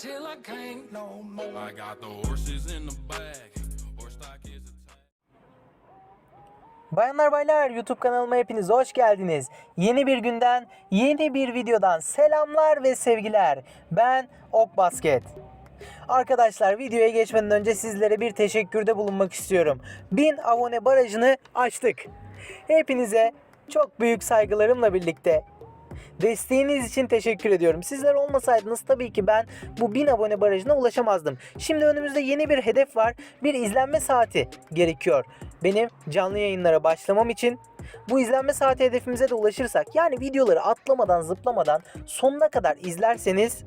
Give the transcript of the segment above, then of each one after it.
till I can't no more. I got the horses in the back. Horse stock is attached. Bayanlar baylar YouTube kanalıma hepiniz hoş geldiniz. Yeni bir günden, yeni bir videodan selamlar ve sevgiler. Ben Ok Basket. Arkadaşlar videoya geçmeden önce sizlere bir teşekkürde bulunmak istiyorum. 1000 abone barajını açtık. Hepinize çok büyük saygılarımla birlikte Desteğiniz için teşekkür ediyorum. Sizler olmasaydınız tabii ki ben bu 1000 abone barajına ulaşamazdım. Şimdi önümüzde yeni bir hedef var. Bir izlenme saati gerekiyor. Benim canlı yayınlara başlamam için bu izlenme saati hedefimize de ulaşırsak yani videoları atlamadan zıplamadan sonuna kadar izlerseniz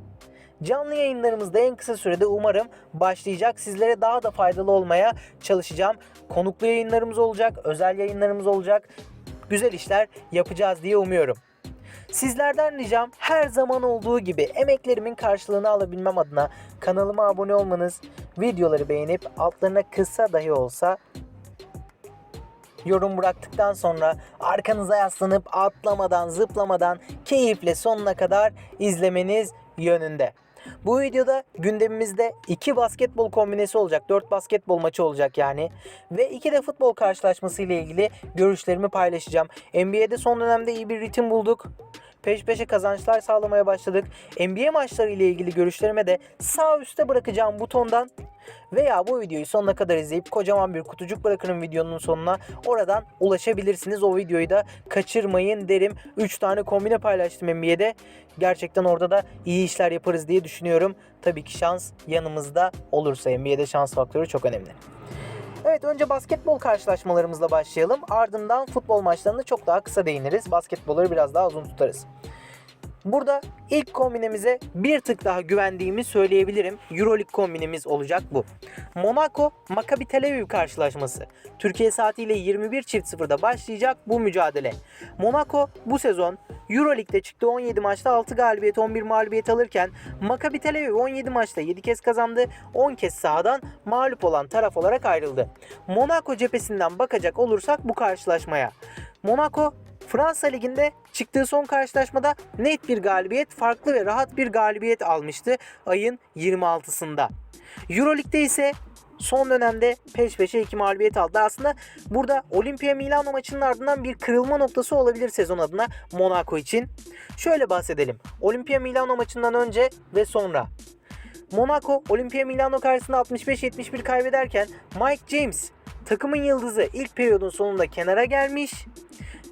Canlı yayınlarımızda en kısa sürede umarım başlayacak. Sizlere daha da faydalı olmaya çalışacağım. Konuklu yayınlarımız olacak, özel yayınlarımız olacak. Güzel işler yapacağız diye umuyorum. Sizlerden ricam her zaman olduğu gibi emeklerimin karşılığını alabilmem adına kanalıma abone olmanız, videoları beğenip altlarına kısa dahi olsa yorum bıraktıktan sonra arkanıza yaslanıp atlamadan zıplamadan keyifle sonuna kadar izlemeniz yönünde. Bu videoda gündemimizde 2 basketbol kombinesi olacak. 4 basketbol maçı olacak yani. Ve 2 de futbol karşılaşması ile ilgili görüşlerimi paylaşacağım. NBA'de son dönemde iyi bir ritim bulduk. Peş peşe kazançlar sağlamaya başladık. NBA maçları ile ilgili görüşlerime de sağ üstte bırakacağım butondan veya bu videoyu sonuna kadar izleyip kocaman bir kutucuk bırakırım videonun sonuna. Oradan ulaşabilirsiniz. O videoyu da kaçırmayın derim. 3 tane kombine paylaştım NBA'de. Gerçekten orada da iyi işler yaparız diye düşünüyorum. Tabii ki şans yanımızda olursa NBA'de şans faktörü çok önemli. Evet önce basketbol karşılaşmalarımızla başlayalım. Ardından futbol maçlarını çok daha kısa değiniriz. Basketbolları biraz daha uzun tutarız. Burada ilk kombinemize bir tık daha güvendiğimi söyleyebilirim. Euroleague kombinemiz olacak bu. Monaco Maccabi Tel Aviv karşılaşması. Türkiye saatiyle 21.00'da başlayacak bu mücadele. Monaco bu sezon Euroleague'de çıktı 17 maçta 6 galibiyet 11 mağlubiyet alırken Maccabi Tel Aviv 17 maçta 7 kez kazandı 10 kez sahadan mağlup olan taraf olarak ayrıldı. Monaco cephesinden bakacak olursak bu karşılaşmaya. Monaco Fransa Ligi'nde çıktığı son karşılaşmada net bir galibiyet, farklı ve rahat bir galibiyet almıştı ayın 26'sında. Euroleague'de ise son dönemde peş peşe iki mağlubiyet aldı. Aslında burada Olimpia Milano maçının ardından bir kırılma noktası olabilir sezon adına Monaco için. Şöyle bahsedelim. Olimpia Milano maçından önce ve sonra. Monaco Olimpia Milano karşısında 65-71 kaybederken Mike James takımın yıldızı ilk periyodun sonunda kenara gelmiş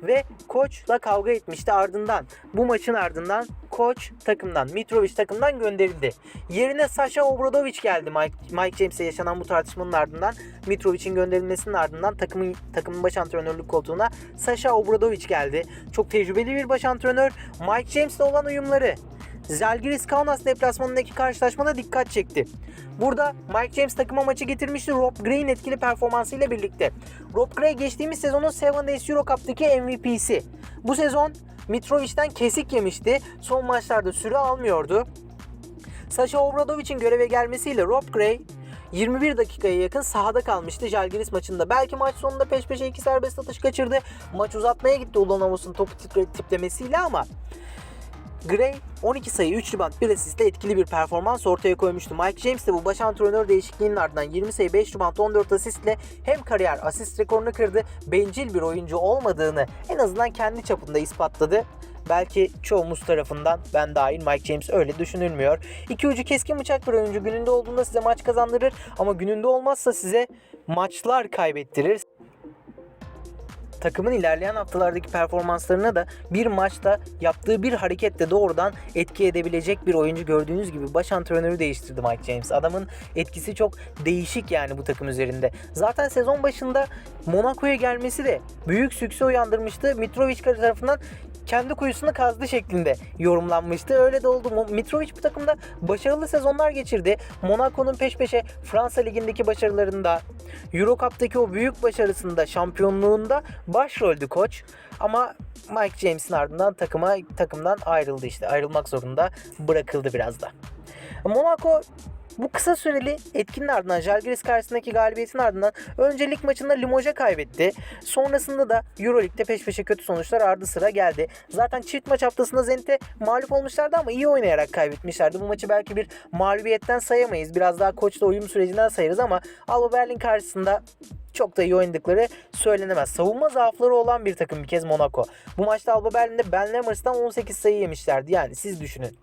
ve koçla kavga etmişti ardından. Bu maçın ardından koç takımdan, Mitrovic takımdan gönderildi. Yerine Sasha Obradovic geldi Mike, Mike James'e yaşanan bu tartışmanın ardından. Mitrovic'in gönderilmesinin ardından takımın takımın baş antrenörlük koltuğuna Sasha Obradovic geldi. Çok tecrübeli bir baş antrenör. Mike James'le olan uyumları Zalgiris Kaunas deplasmanındaki karşılaşmada dikkat çekti. Burada Mike James takıma maçı getirmişti Rob Gray'in etkili performansıyla birlikte. Rob Gray geçtiğimiz sezonun 7 Days Euro Cup'taki MVP'si. Bu sezon Mitrovic'den kesik yemişti. Son maçlarda süre almıyordu. Sasha Obradovic'in göreve gelmesiyle Rob Gray 21 dakikaya yakın sahada kalmıştı Jalgiris maçında. Belki maç sonunda peş peşe iki serbest atış kaçırdı. Maç uzatmaya gitti Ulanovos'un topu tiplemesiyle ama Gray 12 sayı 3 rebound 1 asistle etkili bir performans ortaya koymuştu. Mike James de bu baş antrenör değişikliğinin ardından 20 sayı 5 rebound 14 asistle hem kariyer asist rekorunu kırdı, bencil bir oyuncu olmadığını en azından kendi çapında ispatladı. Belki çoğumuz tarafından ben dahil Mike James öyle düşünülmüyor. İki ucu keskin bıçak bir oyuncu gününde olduğunda size maç kazandırır ama gününde olmazsa size maçlar kaybettirir takımın ilerleyen haftalardaki performanslarına da bir maçta yaptığı bir hareketle doğrudan etki edebilecek bir oyuncu gördüğünüz gibi baş antrenörü değiştirdi Mike James. Adamın etkisi çok değişik yani bu takım üzerinde. Zaten sezon başında Monaco'ya gelmesi de büyük sükse uyandırmıştı. Mitrovic tarafından kendi kuyusunu kazdı şeklinde yorumlanmıştı. Öyle de oldu. Mitrovic bu takımda başarılı sezonlar geçirdi. Monaco'nun peş peşe Fransa Ligi'ndeki başarılarında, Euro Cup'taki o büyük başarısında, şampiyonluğunda başroldü koç. Ama Mike James'in ardından takıma takımdan ayrıldı işte. Ayrılmak zorunda bırakıldı biraz da. Monaco bu kısa süreli etkinin ardından Žalgiris karşısındaki galibiyetin ardından önce lig maçında Limoges'e kaybetti. Sonrasında da Euroleague'de peş peşe kötü sonuçlar ardı sıra geldi. Zaten çift maç haftasında Zenit'e mağlup olmuşlardı ama iyi oynayarak kaybetmişlerdi. Bu maçı belki bir mağlubiyetten sayamayız. Biraz daha koçla uyum sürecinden sayarız ama Alba Berlin karşısında çok da iyi oynadıkları söylenemez. Savunma zaafları olan bir takım bir kez Monaco. Bu maçta Alba Berlin'de Ben Lemmers'tan 18 sayı yemişlerdi. Yani siz düşünün.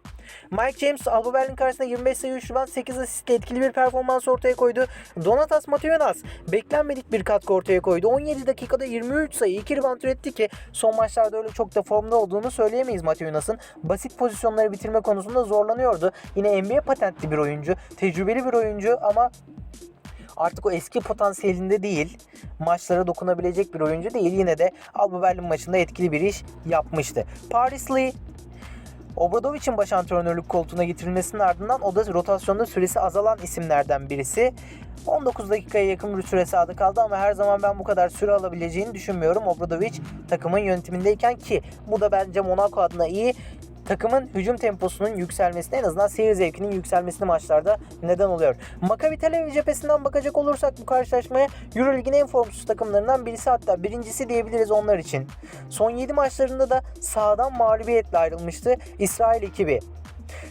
Mike James Alba Berlin karşısında 25 sayı 3 rebound 8 asistle etkili bir performans ortaya koydu. Donatas Matuyonas beklenmedik bir katkı ortaya koydu. 17 dakikada 23 sayı 2 rebound üretti ki son maçlarda öyle çok da formda olduğunu söyleyemeyiz Matuyonas'ın. Basit pozisyonları bitirme konusunda zorlanıyordu. Yine NBA patentli bir oyuncu, tecrübeli bir oyuncu ama artık o eski potansiyelinde değil. Maçlara dokunabilecek bir oyuncu değil. Yine de Alba Berlin maçında etkili bir iş yapmıştı. Paris Lee Obradovic'in baş antrenörlük koltuğuna getirilmesinin ardından o da rotasyonda süresi azalan isimlerden birisi. 19 dakikaya yakın bir süre sahada kaldı ama her zaman ben bu kadar süre alabileceğini düşünmüyorum. Obradovic takımın yönetimindeyken ki bu da bence Monaco adına iyi takımın hücum temposunun yükselmesine en azından seyir zevkinin yükselmesini maçlarda neden oluyor. Maccabi Tel Aviv cephesinden bakacak olursak bu karşılaşmaya Euroleague'in en formsuz takımlarından birisi hatta birincisi diyebiliriz onlar için. Son 7 maçlarında da sahadan mağlubiyetle ayrılmıştı İsrail ekibi.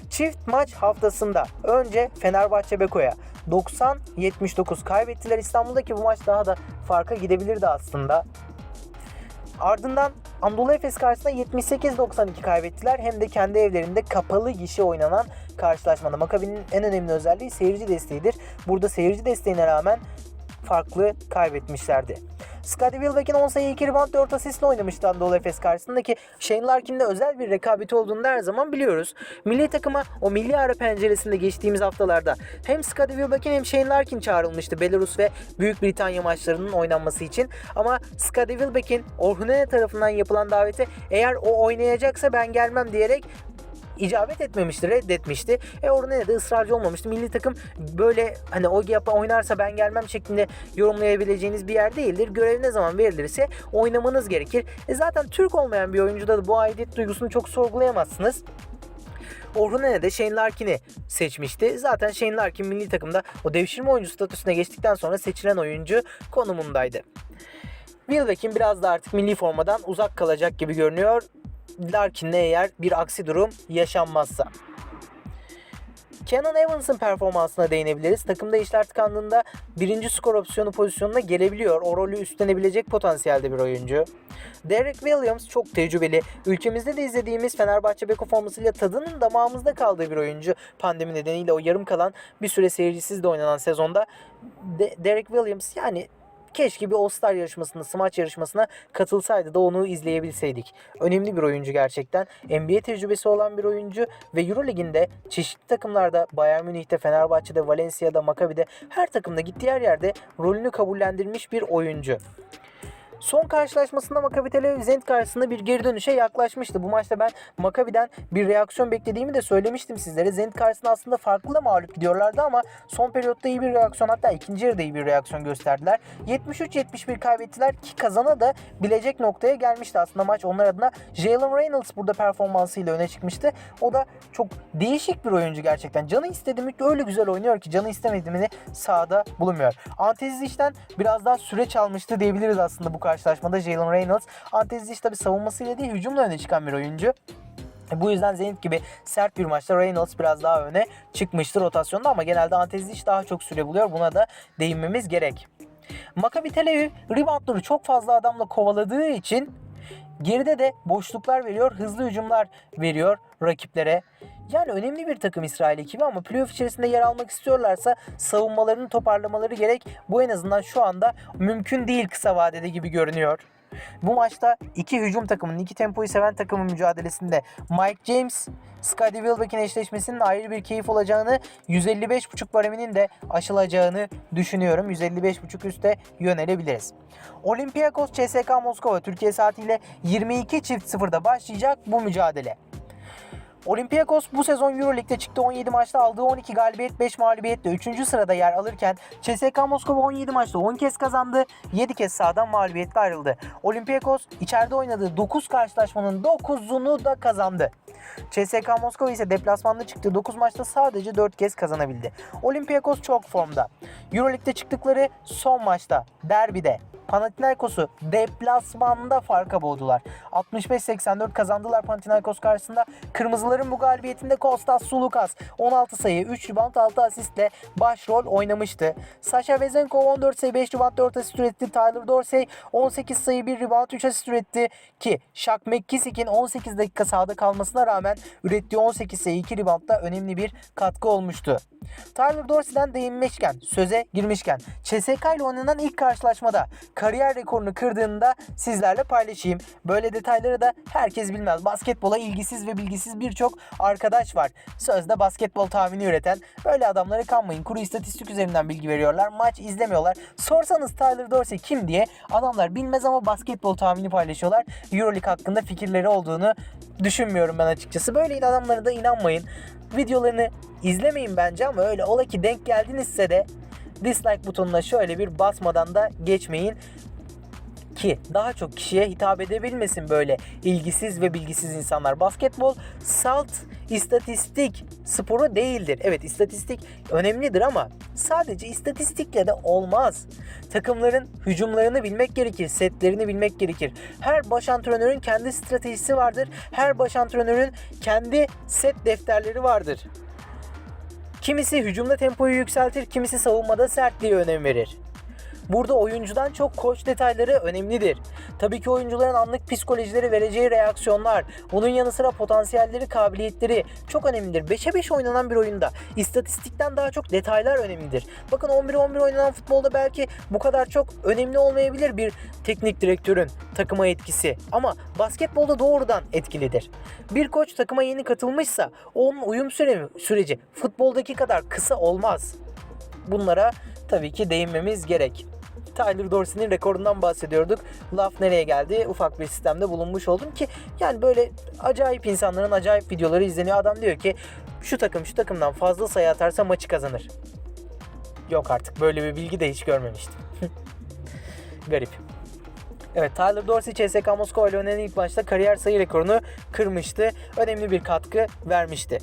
Çift maç haftasında önce Fenerbahçe Beko'ya 90-79 kaybettiler İstanbul'daki bu maç daha da farka gidebilirdi aslında. Ardından Anadolu Efes karşısında 78-92 kaybettiler. Hem de kendi evlerinde kapalı gişe oynanan karşılaşmada. Makabi'nin en önemli özelliği seyirci desteğidir. Burada seyirci desteğine rağmen farklı kaybetmişlerdi. Scottie Wilbeck'in 10 sayı 2 rebound 4 asistle oynamıştı Anadolu Efes karşısında ki Shane Larkin'le özel bir rekabeti olduğunu her zaman biliyoruz. Milli takıma o milli ara penceresinde geçtiğimiz haftalarda hem Scottie Wilbeck'in hem Shane Larkin çağrılmıştı Belarus ve Büyük Britanya maçlarının oynanması için. Ama Scottie Wilbeck'in Orhunene tarafından yapılan davete eğer o oynayacaksa ben gelmem diyerek icabet etmemişti, reddetmişti. E orada de ısrarcı olmamıştı. Milli takım böyle hani o yapa oynarsa ben gelmem şeklinde yorumlayabileceğiniz bir yer değildir. Görev ne zaman verilirse oynamanız gerekir. E zaten Türk olmayan bir oyuncuda da bu aidiyet duygusunu çok sorgulayamazsınız. Orhunene de Shane Larkin'i seçmişti. Zaten Shane Larkin milli takımda o devşirme oyuncu statüsüne geçtikten sonra seçilen oyuncu konumundaydı. Wilbeck'in biraz da artık milli formadan uzak kalacak gibi görünüyor. Larkin'le eğer bir aksi durum yaşanmazsa. Kenan Evans'ın performansına değinebiliriz. Takımda işler tıkandığında birinci skor opsiyonu pozisyonuna gelebiliyor. O rolü üstlenebilecek potansiyelde bir oyuncu. Derek Williams çok tecrübeli. Ülkemizde de izlediğimiz Fenerbahçe Beko formasıyla tadının damağımızda kaldığı bir oyuncu. Pandemi nedeniyle o yarım kalan bir süre seyircisiz de oynanan sezonda De- Derek Williams yani keşke bir All-Star yarışmasında, smaç yarışmasına katılsaydı da onu izleyebilseydik. Önemli bir oyuncu gerçekten. NBA tecrübesi olan bir oyuncu ve Eurolig'inde çeşitli takımlarda Bayern Münih'te, Fenerbahçe'de, Valencia'da, Maccabi'de her takımda gittiği her yerde rolünü kabullendirmiş bir oyuncu. Son karşılaşmasında Maccabi Tel Aviv Zenit karşısında bir geri dönüşe yaklaşmıştı. Bu maçta ben Maccabi'den bir reaksiyon beklediğimi de söylemiştim sizlere. Zenit karşısında aslında farklı da mağlup gidiyorlardı ama son periyotta iyi bir reaksiyon hatta ikinci yarıda iyi bir reaksiyon gösterdiler. 73-71 kaybettiler ki kazana da bilecek noktaya gelmişti aslında maç onlar adına. Jalen Reynolds burada performansıyla öne çıkmıştı. O da çok değişik bir oyuncu gerçekten. Canı istediğimi öyle güzel oynuyor ki canı istemediğini sahada bulunmuyor. Antezic'den biraz daha süre çalmıştı diyebiliriz aslında bu karşılaşmada Jalen Reynolds. Antezic tabi savunmasıyla değil hücumla öne çıkan bir oyuncu. Bu yüzden Zenit gibi sert bir maçta Reynolds biraz daha öne çıkmıştı rotasyonda ama genelde Antezic daha çok süre buluyor. Buna da değinmemiz gerek. Maccabi Tel Aviv reboundları çok fazla adamla kovaladığı için geride de boşluklar veriyor, hızlı hücumlar veriyor rakiplere. Yani önemli bir takım İsrail ekibi ama playoff içerisinde yer almak istiyorlarsa savunmalarını toparlamaları gerek. Bu en azından şu anda mümkün değil kısa vadede gibi görünüyor. Bu maçta iki hücum takımının, iki tempoyu seven takımın mücadelesinde Mike James, Scottie Wilbeck'in eşleşmesinin ayrı bir keyif olacağını, 155.5 bareminin de aşılacağını düşünüyorum. 155.5 üste yönelebiliriz. Olympiakos CSK Moskova Türkiye saatiyle 22.00'da başlayacak bu mücadele. Olympiakos bu sezon Euroleague'de çıktı 17 maçta aldığı 12 galibiyet 5 mağlubiyetle 3. sırada yer alırken CSKA Moskova 17 maçta 10 kez kazandı 7 kez sahadan mağlubiyetle ayrıldı. Olympiakos içeride oynadığı 9 karşılaşmanın 9'unu da kazandı. CSKA Moskova ise deplasmanda çıktığı 9 maçta sadece 4 kez kazanabildi. Olympiakos çok formda. Euroleague'de çıktıkları son maçta, derbide Panathinaikos'u deplasmanda farka boğdular. 65-84 kazandılar Panathinaikos karşısında. Kırmızıların bu galibiyetinde Kostas Sulukas 16 sayı, 3 rebound, 6 asistle başrol oynamıştı. Sasha Vezenkov 14 sayı, 5 rebound, 4 asist üretti. Tyler Dorsey 18 sayı, 1 rebound, 3 asist üretti ki Shaq McKissick'in 18 dakika sahada kalmasına rağmen ürettiği 18 sayı, 2 reboundda önemli bir katkı olmuştu. Tyler Dorsey'den değinmişken, söze girmişken CSK ile oynanan ilk karşılaşmada kariyer rekorunu kırdığında sizlerle paylaşayım. Böyle detayları da herkes bilmez. Basketbola ilgisiz ve bilgisiz birçok arkadaş var. Sözde basketbol tahmini üreten böyle adamlara kanmayın. Kuru istatistik üzerinden bilgi veriyorlar. Maç izlemiyorlar. Sorsanız Tyler Dorsey kim diye adamlar bilmez ama basketbol tahmini paylaşıyorlar. Euroleague hakkında fikirleri olduğunu düşünmüyorum ben açıkçası. Böyle adamlara da inanmayın. Videolarını izlemeyin bence ama öyle ola ki denk geldinizse de dislike butonuna şöyle bir basmadan da geçmeyin ki daha çok kişiye hitap edebilmesin böyle ilgisiz ve bilgisiz insanlar. Basketbol salt istatistik sporu değildir. Evet istatistik önemlidir ama sadece istatistikle de olmaz. Takımların hücumlarını bilmek gerekir, setlerini bilmek gerekir. Her baş antrenörün kendi stratejisi vardır. Her baş antrenörün kendi set defterleri vardır. Kimisi hücumda tempoyu yükseltir, kimisi savunmada sertliğe önem verir. Burada oyuncudan çok koç detayları önemlidir. Tabii ki oyuncuların anlık psikolojileri vereceği reaksiyonlar, bunun yanı sıra potansiyelleri, kabiliyetleri çok önemlidir. 5'e 5 oynanan bir oyunda istatistikten daha çok detaylar önemlidir. Bakın 11-11 oynanan futbolda belki bu kadar çok önemli olmayabilir bir teknik direktörün takıma etkisi ama basketbolda doğrudan etkilidir. Bir koç takıma yeni katılmışsa onun uyum süre- süreci futboldaki kadar kısa olmaz. Bunlara tabii ki değinmemiz gerek. Tyler Dorsey'nin rekorundan bahsediyorduk. Laf nereye geldi? Ufak bir sistemde bulunmuş oldum ki yani böyle acayip insanların acayip videoları izleniyor. Adam diyor ki şu takım şu takımdan fazla sayı atarsa maçı kazanır. Yok artık böyle bir bilgi de hiç görmemiştim. Garip. Evet Tyler Dorsey CSKA Moskova ile oynanan ilk maçta kariyer sayı rekorunu kırmıştı. Önemli bir katkı vermişti.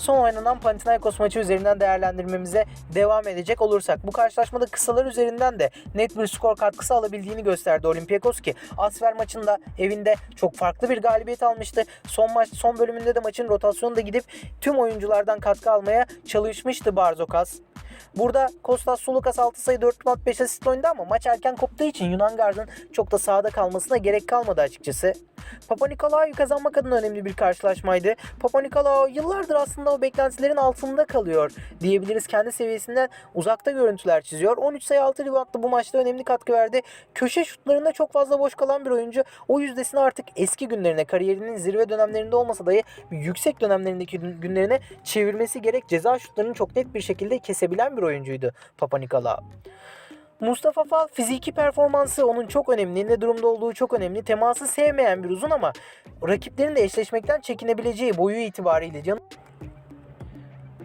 Son oynanan Panathinaikos maçı üzerinden değerlendirmemize devam edecek olursak bu karşılaşmada kısalar üzerinden de net bir skor katkısı alabildiğini gösterdi Olympiakos ki Asfer maçında evinde çok farklı bir galibiyet almıştı. Son maç son bölümünde de maçın rotasyonu da gidip tüm oyunculardan katkı almaya çalışmıştı Barzokas. Burada Kostas Sulukas 6 sayı 4 rebound 5 asist oynadı ama maç erken koptuğu için Yunan Gard'ın çok da sahada kalmasına gerek kalmadı açıkçası. Papa Nikolaou'yu kazanmak adına önemli bir karşılaşmaydı. Papa Nikolaou yıllardır aslında o beklentilerin altında kalıyor diyebiliriz. Kendi seviyesinden uzakta görüntüler çiziyor. 13 sayı 6 reboundla bu maçta önemli katkı verdi. Köşe şutlarında çok fazla boş kalan bir oyuncu. O yüzdesini artık eski günlerine, kariyerinin zirve dönemlerinde olmasa dahi yüksek dönemlerindeki günlerine çevirmesi gerek. Ceza şutlarını çok net bir şekilde kesebilen bir oyuncuydu Papa Nikolaou. Mustafa Fal fiziki performansı onun çok önemli. Ne durumda olduğu çok önemli. Teması sevmeyen bir uzun ama rakiplerin de eşleşmekten çekinebileceği boyu itibariyle canım.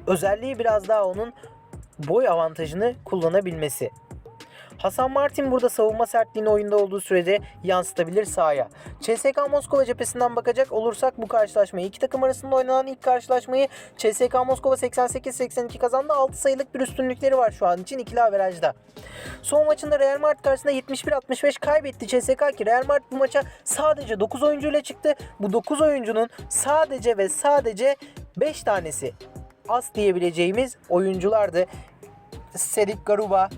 Özelliği biraz daha onun boy avantajını kullanabilmesi. Hasan Martin burada savunma sertliğini oyunda olduğu sürece yansıtabilir sahaya. CSKA Moskova cephesinden bakacak olursak bu karşılaşmayı iki takım arasında oynanan ilk karşılaşmayı CSKA Moskova 88-82 kazandı. 6 sayılık bir üstünlükleri var şu an için ikili averajda. Son maçında Real Madrid karşısında 71-65 kaybetti CSK ki Real Madrid bu maça sadece 9 oyuncuyla çıktı. Bu 9 oyuncunun sadece ve sadece 5 tanesi az diyebileceğimiz oyunculardı. Sedik Garuba,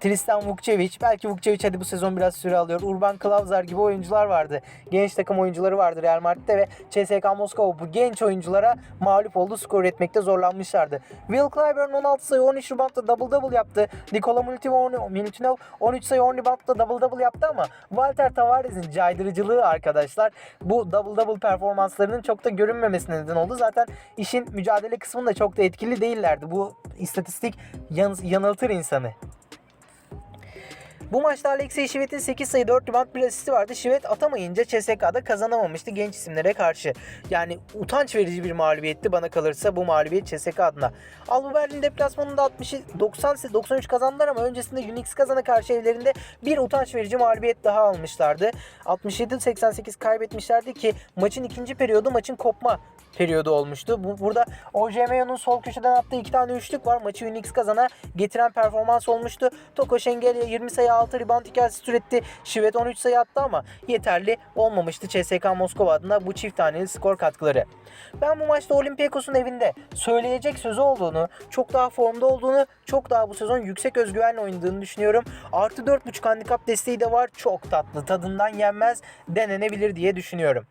Tristan Vukcevic, belki Vukcevic hadi bu sezon biraz süre alıyor. Urban Klavzar gibi oyuncular vardı. Genç takım oyuncuları vardı Real Madrid'de ve CSKA Moskova bu genç oyunculara mağlup oldu. Skor üretmekte zorlanmışlardı. Will Clyburn 16 sayı 13 reboundla double double yaptı. Nikola Milutinov Milutinov 13 sayı 10 reboundla double double yaptı ama Walter Tavares'in caydırıcılığı arkadaşlar bu double double performanslarının çok da görünmemesine neden oldu. Zaten işin mücadele kısmında çok da etkili değillerdi. Bu istatistik yan- yanıltır insanı. Bu maçta Alexey Şivet'in 8 sayı 4 rebound bir asisti vardı. Şivet atamayınca CSK'da kazanamamıştı genç isimlere karşı. Yani utanç verici bir mağlubiyetti bana kalırsa bu mağlubiyet CSK adına. Alba Berlin deplasmanında 60 90 93 kazandılar ama öncesinde Unix kazana karşı evlerinde bir utanç verici mağlubiyet daha almışlardı. 67-88 kaybetmişlerdi ki maçın ikinci periyodu maçın kopma periyodu olmuştu. Bu, burada OJMO'nun sol köşeden attığı iki tane üçlük var. Maçı Unix kazana getiren performans olmuştu. Toko Şengelya 20 sayı 6 rebound 2 asist üretti. Şivet 13 sayı attı ama yeterli olmamıştı CSK Moskova adına bu çift taneli skor katkıları. Ben bu maçta Olympiakos'un evinde söyleyecek sözü olduğunu, çok daha formda olduğunu, çok daha bu sezon yüksek özgüvenle oynadığını düşünüyorum. Artı 4.5 handikap desteği de var. Çok tatlı. Tadından yenmez denenebilir diye düşünüyorum.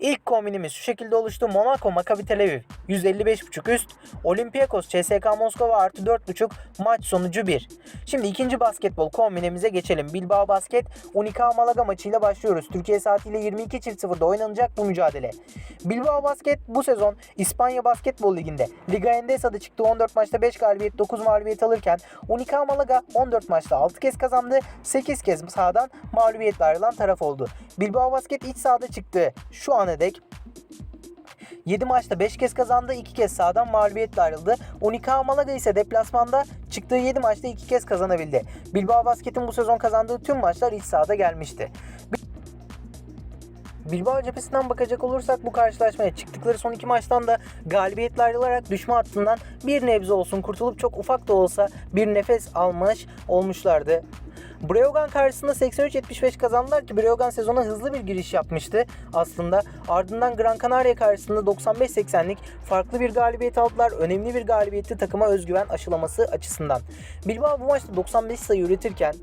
İlk kombinimiz şu şekilde oluştu. Monaco Maccabi Tel Aviv 155.5 üst. Olympiakos CSK Moskova artı 4.5 maç sonucu 1. Şimdi ikinci basketbol kombinemize geçelim. Bilbao Basket Unica Malaga maçıyla başlıyoruz. Türkiye saatiyle 22.00'da oynanacak bu mücadele. Bilbao Basket bu sezon İspanya Basketbol Ligi'nde Liga Endesa'da çıktı 14 maçta 5 galibiyet 9 mağlubiyet alırken Unica Malaga 14 maçta 6 kez kazandı 8 kez sahadan mağlubiyetle ayrılan taraf oldu. Bilbao Basket iç sahada çıktı. Şu ana dek 7 maçta 5 kez kazandı, 2 kez sağdan mağlubiyetle ayrıldı. Unica Malaga ise deplasmanda çıktığı 7 maçta 2 kez kazanabildi. Bilbao Basket'in bu sezon kazandığı tüm maçlar iç sahada gelmişti. Bilbao cephesinden bakacak olursak bu karşılaşmaya çıktıkları son iki maçtan da galibiyetle ayrılarak düşme hattından bir nebze olsun kurtulup çok ufak da olsa bir nefes almış olmuşlardı. Breogan karşısında 83-75 kazandılar ki Breogan sezona hızlı bir giriş yapmıştı aslında. Ardından Gran Canaria karşısında 95-80'lik farklı bir galibiyet aldılar. Önemli bir galibiyetti takıma özgüven aşılaması açısından. Bilbao bu maçta 95 sayı üretirken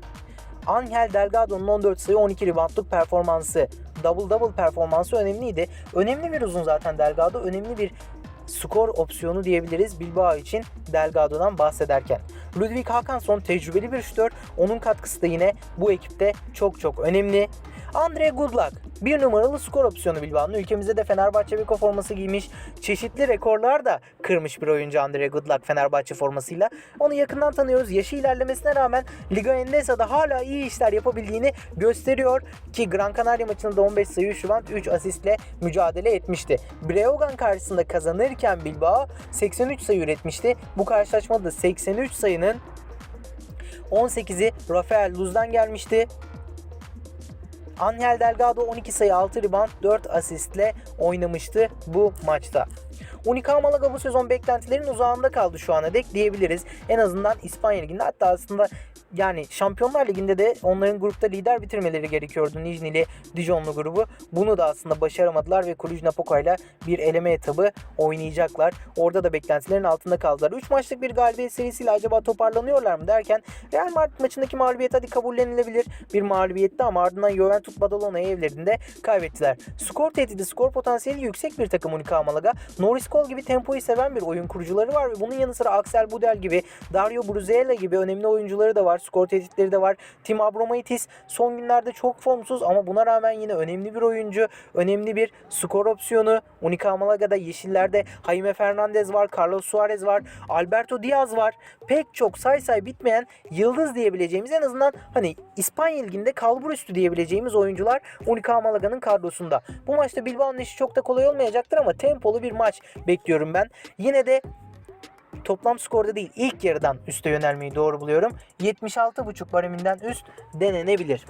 Angel Delgado'nun 14 sayı 12 reboundluk performansı, double double performansı önemliydi. Önemli bir uzun zaten Delgado, önemli bir skor opsiyonu diyebiliriz Bilbao için Delgado'dan bahsederken. Ludwig Hakanson tecrübeli bir şütör. Onun katkısı da yine bu ekipte çok çok önemli. Andre Goodluck bir numaralı skor opsiyonu Bilbao'nun. Ülkemizde de Fenerbahçe Beko forması giymiş. Çeşitli rekorlar da kırmış bir oyuncu Andre Goodluck Fenerbahçe formasıyla. Onu yakından tanıyoruz. Yaşı ilerlemesine rağmen Liga Endesa'da hala iyi işler yapabildiğini gösteriyor ki Gran Canaria maçında da 15 sayı 3 rebound 3 asistle mücadele etmişti. Breogan karşısında kazanırken Bilbao 83 sayı üretmişti. Bu karşılaşmada da 83 sayının 18'i Rafael Luz'dan gelmişti. Angel Delgado 12 sayı 6 rebound 4 asistle oynamıştı bu maçta. Unica Malaga bu sezon beklentilerin uzağında kaldı şu ana dek diyebiliriz. En azından İspanya Ligi'nde hatta aslında yani Şampiyonlar Ligi'nde de onların grupta lider bitirmeleri gerekiyordu Nijnili Dijonlu grubu. Bunu da aslında başaramadılar ve Cluj Napoca ile bir eleme etabı oynayacaklar. Orada da beklentilerin altında kaldılar. 3 maçlık bir galibiyet serisiyle acaba toparlanıyorlar mı derken Real Madrid maçındaki mağlubiyet hadi kabullenilebilir bir mağlubiyetti ama ardından Juventus Badalona'yı evlerinde kaybettiler. Skor tehdidi, skor potansiyeli yüksek bir takım Unica Malaga. Norris Cole gibi tempoyu seven bir oyun kurucuları var ve bunun yanı sıra Axel Budel gibi, Dario Bruzella gibi önemli oyuncuları da var. Skor tehditleri de var. Tim Abromaitis son günlerde çok formsuz ama buna rağmen yine önemli bir oyuncu. Önemli bir skor opsiyonu. Unica Malaga'da Yeşillerde Jaime Fernandez var, Carlos Suarez var, Alberto Diaz var. Pek çok say say bitmeyen yıldız diyebileceğimiz en azından hani İspanya Ligi'nde kalbur üstü diyebileceğimiz oyuncular Unica Malaga'nın kadrosunda. Bu maçta Bilbao'nun işi çok da kolay olmayacaktır ama tempolu bir maç bekliyorum ben. Yine de toplam skorda değil ilk yarıdan üste yönelmeyi doğru buluyorum. 76.5 bareminden üst denenebilir.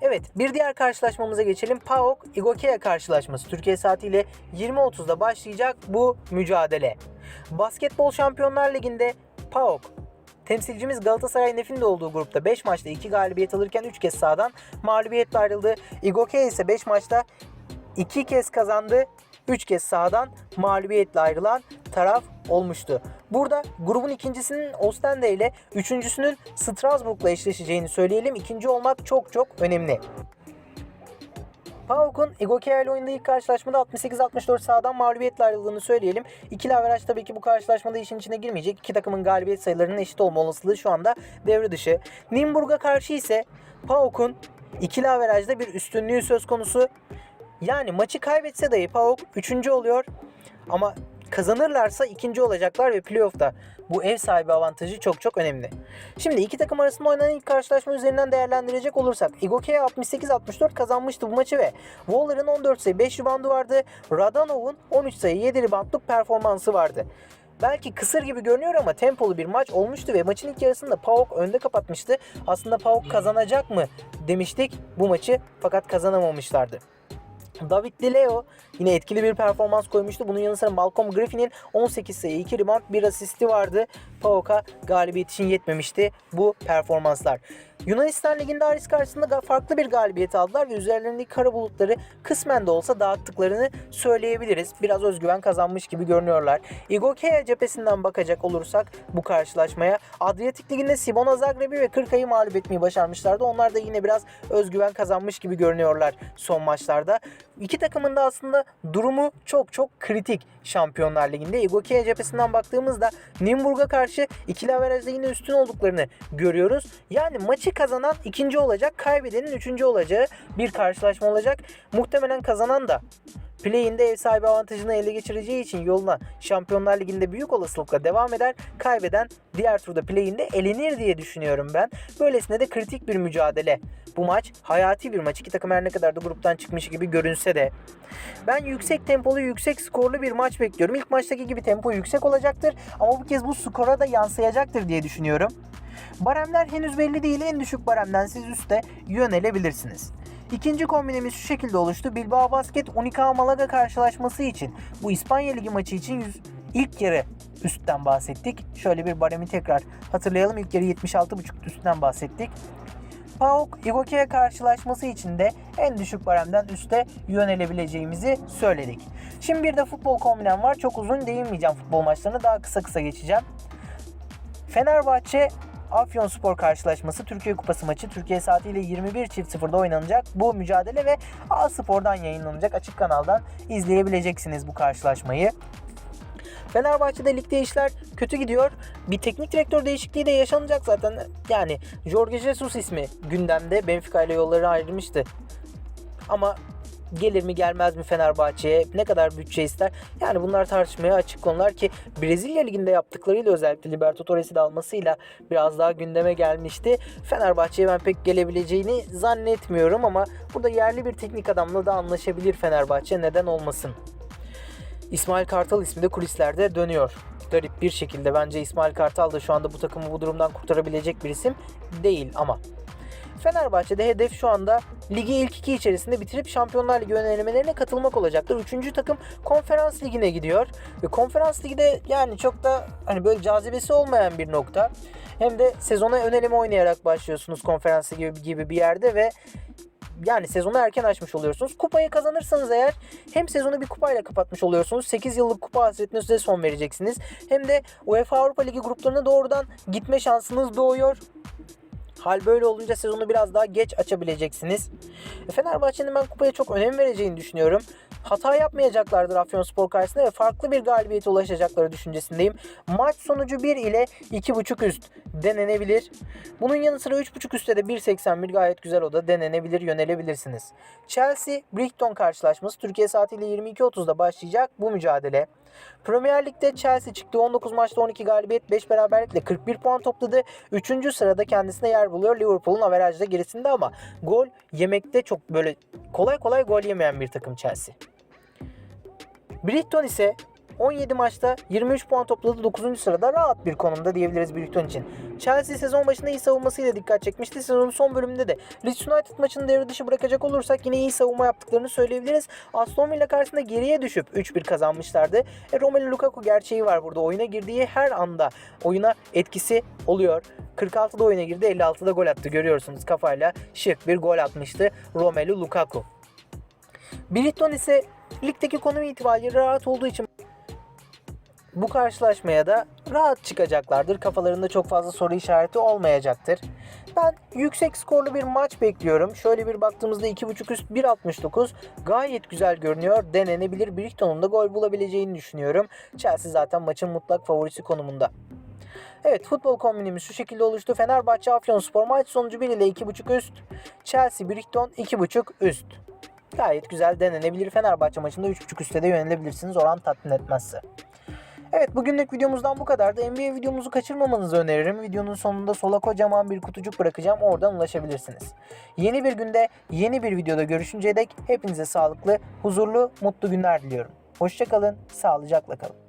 Evet bir diğer karşılaşmamıza geçelim. PAOK Igokea karşılaşması Türkiye saatiyle 20.30'da başlayacak bu mücadele. Basketbol Şampiyonlar Ligi'nde PAOK Temsilcimiz Galatasaray Nef'in de olduğu grupta 5 maçta 2 galibiyet alırken 3 kez sahadan mağlubiyetle ayrıldı. Igokea ise 5 maçta 2 kez kazandı. 3 kez sahadan mağlubiyetle ayrılan taraf olmuştu. Burada grubun ikincisinin Ostende ile üçüncüsünün Strasbourg'la eşleşeceğini söyleyelim. İkinci olmak çok çok önemli. PAOK'un Igokea ile oynadığı ilk karşılaşmada 68-64 sahadan mağlubiyetle ayrıldığını söyleyelim. İkili averaj tabii ki bu karşılaşmada işin içine girmeyecek. İki takımın galibiyet sayılarının eşit olma olasılığı şu anda devre dışı. Nimburg'a karşı ise PAOK'un ikili averajda bir üstünlüğü söz konusu. Yani maçı kaybetse dahi PAOK 3. oluyor. Ama kazanırlarsa ikinci olacaklar ve playoff'ta bu ev sahibi avantajı çok çok önemli. Şimdi iki takım arasında oynanan ilk karşılaşma üzerinden değerlendirecek olursak Igoke'ye 68-64 kazanmıştı bu maçı ve Waller'ın 14 sayı 5 ribandı vardı. Radanov'un 13 sayı 7 ribandlık performansı vardı. Belki kısır gibi görünüyor ama tempolu bir maç olmuştu ve maçın ilk yarısında PAOK önde kapatmıştı. Aslında PAOK kazanacak mı demiştik bu maçı fakat kazanamamışlardı. David DeLeo yine etkili bir performans koymuştu. Bunun yanı sıra Malcolm Griffin'in 18 sayı, 2 rebound, 1 asisti vardı. PAOK'a galibiyet için yetmemişti bu performanslar. Yunanistan Ligi'nde Aris karşısında farklı bir galibiyet aldılar ve üzerlerindeki kara bulutları kısmen de olsa dağıttıklarını söyleyebiliriz. Biraz özgüven kazanmış gibi görünüyorlar. Igokea cephesinden bakacak olursak bu karşılaşmaya Adriyatik Ligi'nde Sibona Zagreb'i ve Kırkay'ı mağlup etmeyi başarmışlardı. Onlar da yine biraz özgüven kazanmış gibi görünüyorlar son maçlarda. İki takımın da aslında durumu çok çok kritik Şampiyonlar Ligi'nde. Igokea cephesinden baktığımızda Nimburg'a karşı ikili averajda yine üstün olduklarını görüyoruz. Yani maçı kazanan ikinci olacak, kaybedenin üçüncü olacağı bir karşılaşma olacak. Muhtemelen kazanan da Play'inde ev sahibi avantajını ele geçireceği için yoluna Şampiyonlar Ligi'nde büyük olasılıkla devam eder. Kaybeden diğer turda play'inde elenir diye düşünüyorum ben. Böylesine de kritik bir mücadele. Bu maç hayati bir maç. İki takım her ne kadar da gruptan çıkmış gibi görünse de. Ben yüksek tempolu, yüksek skorlu bir maç bekliyorum. İlk maçtaki gibi tempo yüksek olacaktır ama bu kez bu skora da yansıyacaktır diye düşünüyorum. Baremler henüz belli değil. En düşük baremden siz üste yönelebilirsiniz. İkinci kombinemiz şu şekilde oluştu. Bilbao Basket Unica Malaga karşılaşması için bu İspanya Ligi maçı için yüz- ilk yarı üstten bahsettik. Şöyle bir baremi tekrar hatırlayalım. İlk yarı 76.5 üstten bahsettik. PAOK Ivokea karşılaşması için de en düşük baremden üste yönelebileceğimizi söyledik. Şimdi bir de futbol kombinem var. Çok uzun değinmeyeceğim futbol maçlarına. Daha kısa kısa geçeceğim. Fenerbahçe Afyonspor karşılaşması Türkiye Kupası maçı Türkiye saatiyle 21.00'da oynanacak. Bu mücadele ve A Spor'dan yayınlanacak açık kanaldan izleyebileceksiniz bu karşılaşmayı. Fenerbahçe'de ligde işler kötü gidiyor. Bir teknik direktör değişikliği de yaşanacak zaten. Yani Jorge Jesus ismi gündemde Benfica ile yolları ayrılmıştı. Ama gelir mi gelmez mi Fenerbahçe'ye ne kadar bütçe ister yani bunlar tartışmaya açık konular ki Brezilya liginde yaptıklarıyla özellikle Libertadores'i de almasıyla biraz daha gündeme gelmişti Fenerbahçe'ye ben pek gelebileceğini zannetmiyorum ama burada yerli bir teknik adamla da anlaşabilir Fenerbahçe neden olmasın İsmail Kartal ismi de kulislerde dönüyor. Garip bir şekilde bence İsmail Kartal da şu anda bu takımı bu durumdan kurtarabilecek bir isim değil ama. Fenerbahçe'de hedef şu anda ligi ilk iki içerisinde bitirip Şampiyonlar Ligi önelemelerine katılmak olacaktır. Üçüncü takım konferans ligine gidiyor. Ve konferans ligi de yani çok da hani böyle cazibesi olmayan bir nokta. Hem de sezona öneleme oynayarak başlıyorsunuz konferans gibi, gibi bir yerde ve yani sezonu erken açmış oluyorsunuz. Kupayı kazanırsanız eğer hem sezonu bir kupayla kapatmış oluyorsunuz. 8 yıllık kupa hasretine size son vereceksiniz. Hem de UEFA Avrupa Ligi gruplarına doğrudan gitme şansınız doğuyor. Hal böyle olunca sezonu biraz daha geç açabileceksiniz. E, Fenerbahçe'nin ben kupaya çok önem vereceğini düşünüyorum. Hata yapmayacaklardır Afyonspor karşısında ve farklı bir galibiyete ulaşacakları düşüncesindeyim. Maç sonucu 1 ile 2.5 üst denenebilir. Bunun yanı sıra 3.5 üstte de 1.81 gayet güzel o da denenebilir, yönelebilirsiniz. Chelsea Brighton karşılaşması Türkiye saatiyle 22.30'da başlayacak bu mücadele. Premier Lig'de Chelsea çıktı. 19 maçta 12 galibiyet, 5 beraberlikle 41 puan topladı. 3. sırada kendisine yer buluyor. Liverpool'un averajda gerisinde ama gol yemekte çok böyle kolay kolay gol yemeyen bir takım Chelsea. Brighton ise 17 maçta 23 puan topladı 9. sırada rahat bir konumda diyebiliriz Brighton için. Chelsea sezon başında iyi savunmasıyla dikkat çekmişti. Sezonun son bölümünde de Leeds United maçını devre dışı bırakacak olursak yine iyi savunma yaptıklarını söyleyebiliriz. Aston Villa karşısında geriye düşüp 3-1 kazanmışlardı. E, Romelu Lukaku gerçeği var burada. Oyuna girdiği her anda oyuna etkisi oluyor. 46'da oyuna girdi 56'da gol attı görüyorsunuz kafayla şık bir gol atmıştı Romelu Lukaku. Brighton ise ligdeki konum itibariyle rahat olduğu için bu karşılaşmaya da rahat çıkacaklardır. Kafalarında çok fazla soru işareti olmayacaktır. Ben yüksek skorlu bir maç bekliyorum. Şöyle bir baktığımızda 2.5 üst 1.69 gayet güzel görünüyor. Denenebilir. Brighton'un da gol bulabileceğini düşünüyorum. Chelsea zaten maçın mutlak favorisi konumunda. Evet futbol kombinimiz şu şekilde oluştu. Fenerbahçe Afyonspor maç sonucu 1 ile 2.5 üst. Chelsea Brighton 2.5 üst. Gayet güzel denenebilir. Fenerbahçe maçında 3.5 üstte de yönelebilirsiniz oran tatmin etmezse. Evet bugünlük videomuzdan bu kadardı. NBA videomuzu kaçırmamanızı öneririm. Videonun sonunda sola kocaman bir kutucuk bırakacağım. Oradan ulaşabilirsiniz. Yeni bir günde yeni bir videoda görüşünceye dek hepinize sağlıklı, huzurlu, mutlu günler diliyorum. Hoşçakalın, sağlıcakla kalın.